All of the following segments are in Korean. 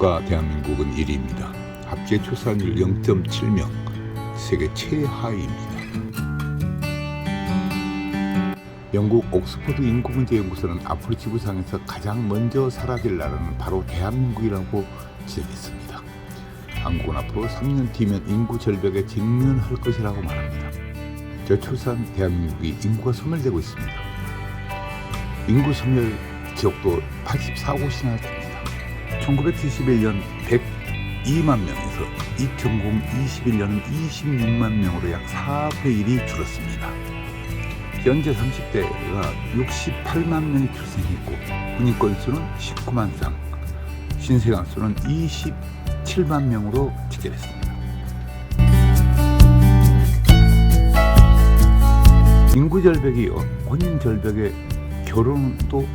국가 대한민국은 1위입니다. 합계 출산율 0.7명, 세계 최하위입니다. 영국 옥스퍼드 인구문제연구소는 앞으로 지구상에서 가장 먼저 사라질 나라는 바로 대한민국이라고 지적했습니다. 한국은 앞으로 3년 뒤면 인구 절벽에 직면할 것이라고 말합니다. 저출산 대한민국이 인구가 소멸되고 있습니다. 인구 소멸 지역도 84곳이나 됩니다. 1971년 102만 명에서 2021년은 26만 명으로 약 4분의 1이 줄었습니다. 현재 30대가 68만 명이 출생했고 군인권 수는 19만 상, 신생아 수는 27만 명으로 집계됐습니다. 인구 절벽이 혼인 절벽에 결혼도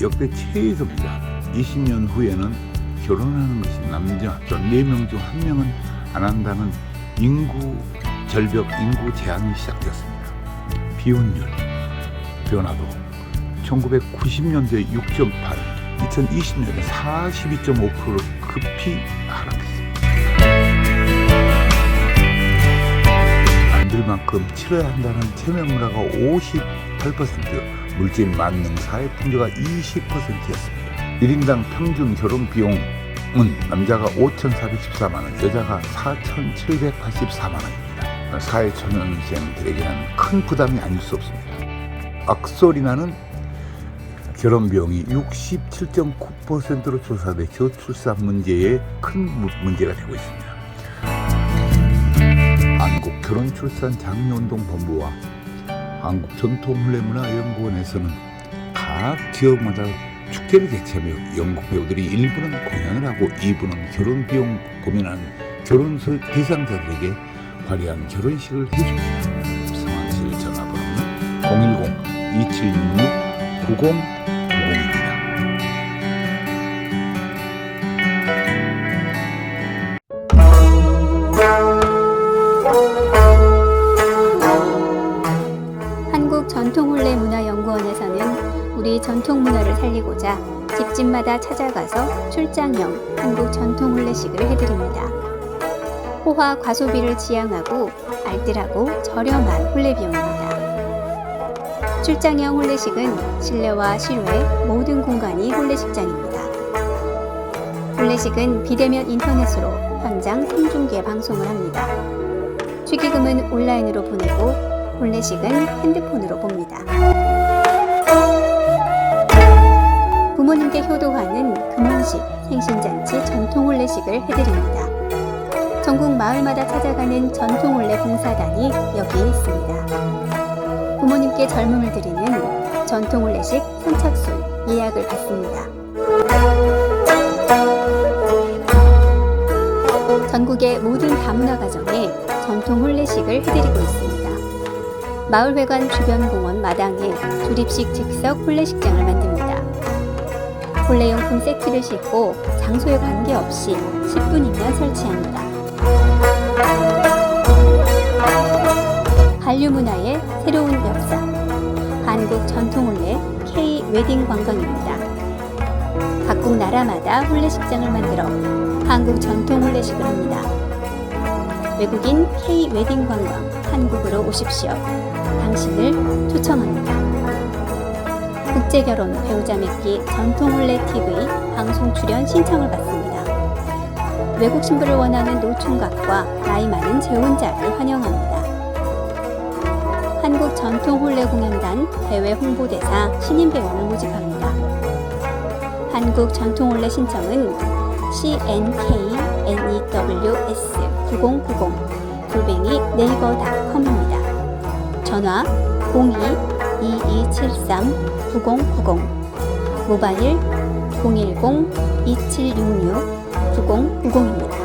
역대 최소입니다. 20년 후에는 결혼하는 것이 남자 또 4명 중 1명은 안 한다는 인구 절벽, 인구 제한이 시작되었습니다. 비혼율 변화도 1990년대 6.8, 2020년에 42.5%로 급히 하락했습니다. 남들만큼 치러야 한다는 체면문화가 58%, 물질 만능 사회 풍조가 20%였습니다. 1인당 평균 결혼 비용 은 남자가 5,414만 원, 여자가 4,784만 원입니다. 사회 초년생들에게는 큰 부담이 아닐 수 없습니다. 악소리 나는 결혼 비용이 67.9%로 조사돼 저출산 문제에 큰 무- 문제가 되고 있습니다. 한국 결혼출산장려운동본부와 한국전통훈례문화연구원에서는 각 지역마다 축제를 개최하며 연극 배우들이 1부는 공연을 하고 2부는 결혼 비용 고민하는 결혼 설 대상자들에게 화려한 결혼식을 해줍니다. 성황실 전화번호는 010-2766-9090 전통 문화를 살리고자 집집마다 찾아가서 출장형 한국 전통훈례식을 해드립니다. 호화 과소비를 지향하고 알뜰하고 저렴한 훈례 비용입니다. 출장형 훈례식은 실내와 실외 모든 공간이 훈례식장입니다. 훈례식은 비대면 인터넷으로 현장 생중계 방송을 합니다. 축의금은 온라인으로 보내고 혼례식은 핸드폰으로 봅니다. 부모님께 효도하는 금혼식, 생신잔치, 전통혼례식을 해드립니다. 전국 마을마다 찾아가는 전통혼례 봉사단이 여기에 있습니다. 부모님께 젊음을 드리는 전통혼례식 선착순 예약을 받습니다. 전국의 모든 다문화 가정에 전통 혼례식을 해드리고 있습니다. 마을회관 주변 공원 마당에 조립식 즉석 혼례식장을 만듭니다. 혼례용품 세트를 싣고 장소에 관계없이 10분이면 설치합니다. 한류 문화의 새로운 역사 한국 전통 혼례 K 웨딩 관광입니다. 각국 나라마다 혼례식장을 만들어 한국 전통 혼례식을 합니다. 외국인 K 웨딩 관광 한국으로 오십시오. 당신을 초청합니다. 국제 결혼 배우자 맺기 전통 혼례 TV 방송 출연 신청을 받습니다. 외국 신부를 원하는 노총각과 나이 많은 재혼자를 환영합니다. 한국 전통 혼례 공연단 대외 홍보대사 신인 배우를 모집합니다. 한국 전통 혼례 신청은 cnknews 9090 골뱅이 네이버닷컴입니다. 전화 02-2273-9090 모바일 010-2766-9090입니다.